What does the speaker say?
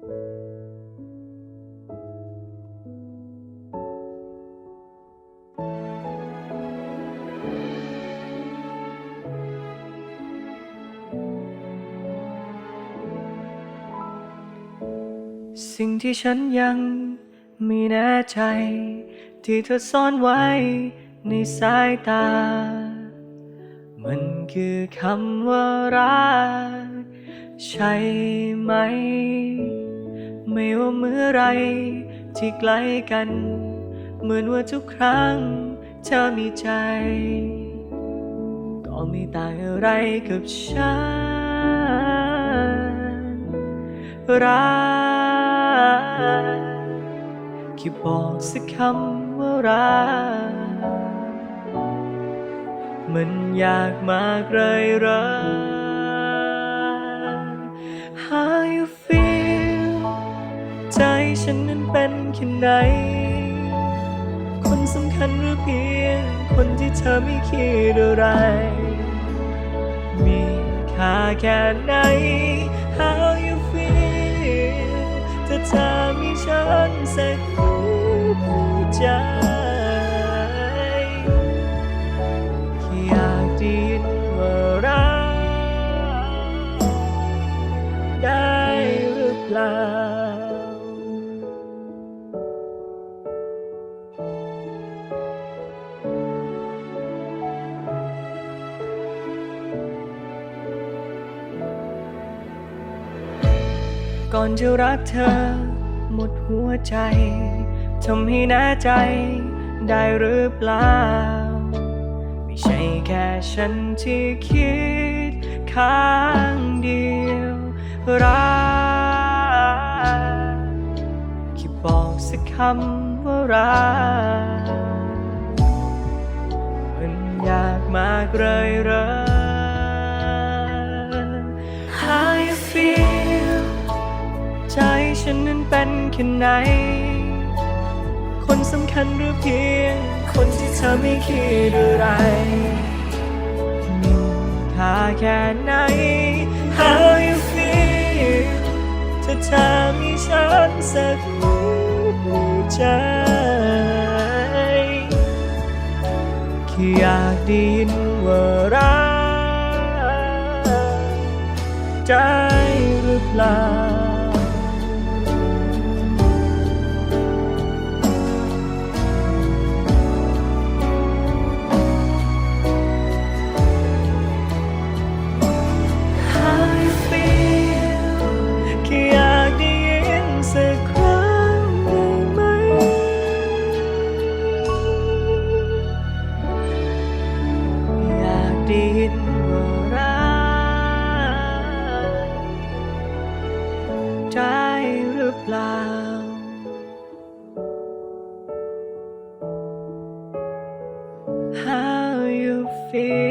สิ่งที่ฉันยังไม่แน่ใจ ที่เธอซ่อนไว้ในสายตา มันคือคำว่ารักใช่ไหม ไม่ว่าเมื่อไรที่ใกล้กัน เหมือนว่าทุกครั้งเธอมีใจ ก็ไม่ต่างอะไรกับฉันรักแค่บอกสักคำว่ารักมันยากมากเลยรัก ฉันนั้นเป็นแค่ไหน คนสำคัญหรือเพียง คนที่เธอไม่คิดอะไร มีค่าแค่ไหน How you feel ถ้าเธอมีฉันสักหัวใจแค่อยากได้ยินว่ารักได้หรือเปล่า ก่อนจะรักเธอ หมดหัวใจทำให้แน่ใจได้หรือเปล่า ไม่ใช่แค่ฉันที่คิดข้างเดียวรักแค่บอกสักคำว่ารักมันยากมากเลยเหร ฉันนั้นเป็นแค่ไหน คนสำคัญหรือเพียง คนที่เธอไม่คิดอะไร มีค่าแค่ไหน How you feel ถ้าเธอมีฉันสักหัวใจแค่อยากได้ยินว่ารักใจหรือเปล่า คิดว่ารักใจหรือเปล่า How you feel